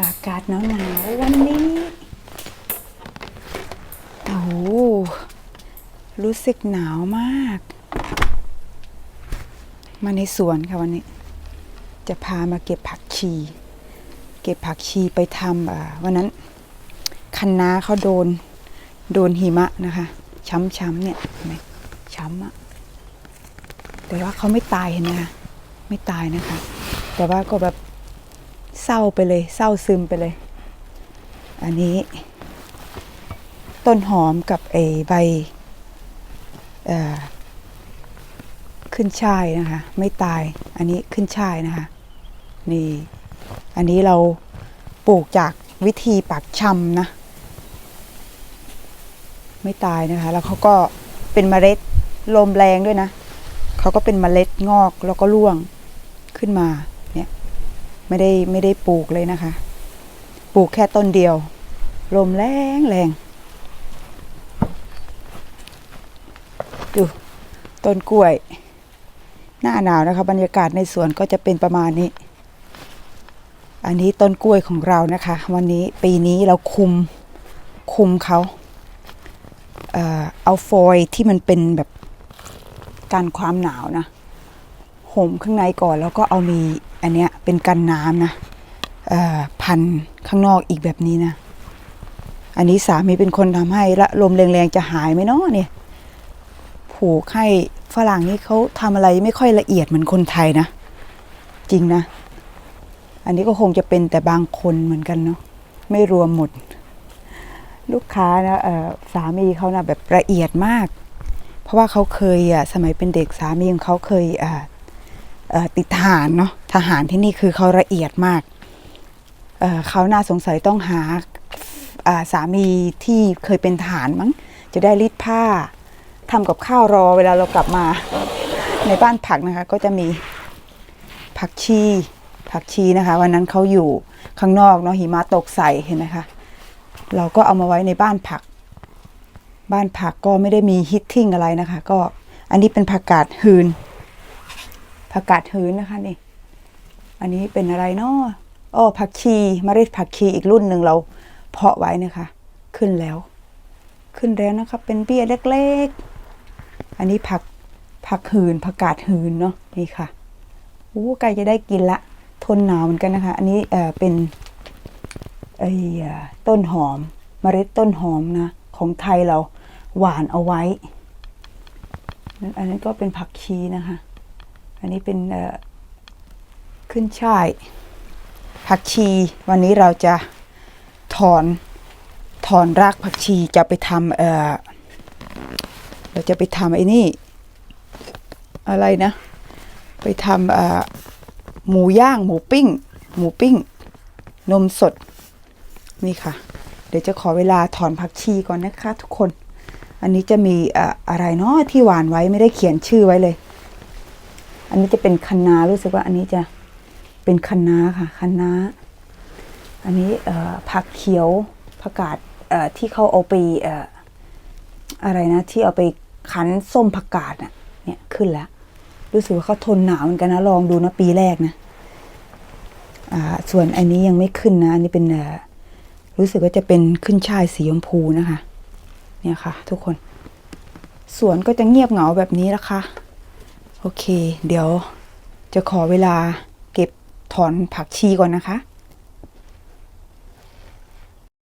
อากาศหนาวหนาวๆวันนี้ โอ้โหรู้สึกหนาวมาก มาในสวนค่ะวันนี้ จะพามาเก็บผักชี เก็บผักชีไปทำวันนั้นคันนาเขาโดน โดนหิมะนะคะ ช้ำๆเนี่ยเห็นไหมช้ำอะแต่ว่าเขาไม่ตายเห็นไหมคะไม่ตายนะคะ แต่ว่าก็แบบ เศร้าไปเลย เศร้าซึมไปเลย อันนี้ ต้นหอมกับไอใบอขึ้นช่ายนะคะ ไม่ตายอันนี้ขึ้นช่ายนะคะนี่อันนี้เราปลูกจากวิธีปักชำนะ ไม่ตายนะคะ แล้วเขาก็เป็นเมล็ดลมแรงด้วยนะเขาก็เป็นเมล็ดงอกแล้วก็ร่วงขึ้นมา ไม่ได้ไม่ได้ปลูกเลยนะคะ ปลูกแค่ต้นเดียว ลมแรงแรงดูต้นกล้วย หน้าหนาวนะคะ บรรยากาศในสวนก็จะเป็นประมาณนี้ อันนี้ต้นกล้วยของเรานะคะ วันนี้ปีนี้เราคุมคุมเขาเอาฟอยที่มันเป็นแบบกันความหนาวนะห่มข้างในก่อนแล้วก็เอามี อันเนี้ยเป็นกันน้ำนะพันข้างนอกอีกแบบนี้นะ อันนี้สามีเป็นคนทำให้ละลมแรงๆจะหายไหมเนาะเนี่ย ผูกให้ฝรั่งนี่เขาทำอะไรไม่ค่อยละเอียดเหมือนคนไทยนะ จริงนะ อันนี้ก็คงจะเป็นแต่บางคนเหมือนกันเนาะไม่รวมหมด ลูกค้านะสามีเขานะแบบละเอียดมาก เพราะว่าเขาเคยอะสมัยเป็นเด็กสามีของเขาเคยอ่า ติดทหารเนาะทหารที่นี่คือเขาละเอียดมากเเขาน่าสงสัยต้องหาสามีที่เคยเป็นทหารมั้ง จะได้รีดผ้าทำกับข้าวรอเวลาเรากลับมา ในบ้านผักนะคะ ก็จะมีผักชีผักชีนะคะ วันนั้นเขาอยู่ข้างนอกเนาะหิมะตกใส่เห็นไหมคะเราก็เอามาไว้ในบ้านผัก บ้านผักก็ไม่ได้มีฮิตติ้งอะไรนะคะ ก็อันนี้เป็นผักกาดหืน ผักกาดหืนนะคะนี่ อันนี้เป็นอะไรเนาะอ้อผักชีเมล็ดผักชีอีกรุ่นหนึ่งเราเพาะไว้นะคะ ขึ้นแล้ว ขึ้นแล้วนะคะเป็นเบี้ยเล็กๆ อันนี้ผักผักหืนผักกาดหืนเนาะนี่ค่ะโอ้ใกล้จะได้กินละ ทนหนาวเหมือนกันนะคะ อันนี้เอ่อเป็นไอ้อ่ต้นหอมเมล็ดต้นหอมนะ ของไทยเราหวานเอาไว้ อันนั้นก็เป็นผักชีนะคะ อันนี้เป็นขึ้นช่าย ผักชี วันนี้เราจะถอนถอนรากผักชีจะไปทำเออเราจะไปทำไอ้นี่ อะไรนะ ไปทำเออหมูย่างหมูปิ้ง หมูปิ้ง นมสด นี่ค่ะ เดี๋ยวจะขอเวลาถอนผักชีก่อนนะคะทุกคน อันนี้จะมีอะไรเนาะที่หวานไว้ไม่ได้เขียนชื่อไว้เลย อันนี้จะเป็นคะน้ารู้สึกว่าอันนี้จะเป็นคะน้าค่ะคะน้าอันนี้ผักเขียวผักกาดที่เขาเอาไปออะไรนะ ที่เอาไปคั้นส้มผักกาดน่ะเนี่ยขึ้นแล้วรู้สึกว่าเขาทนหนาวเหมือนกันนะลองดูนะปีแรกนะส่วนอันนี้ยังไม่ขึ้นนะอันนี้เป็นรู้สึกว่าจะเป็นขึ้นช่ายสีชมพูนะคะ เนี่ยค่ะ ทุกคนสวนก็จะเงียบเหงาแบบนี้นะคะ โอเค เดี๋ยวจะขอเวลาเก็บถอนผักชีก่อนนะคะ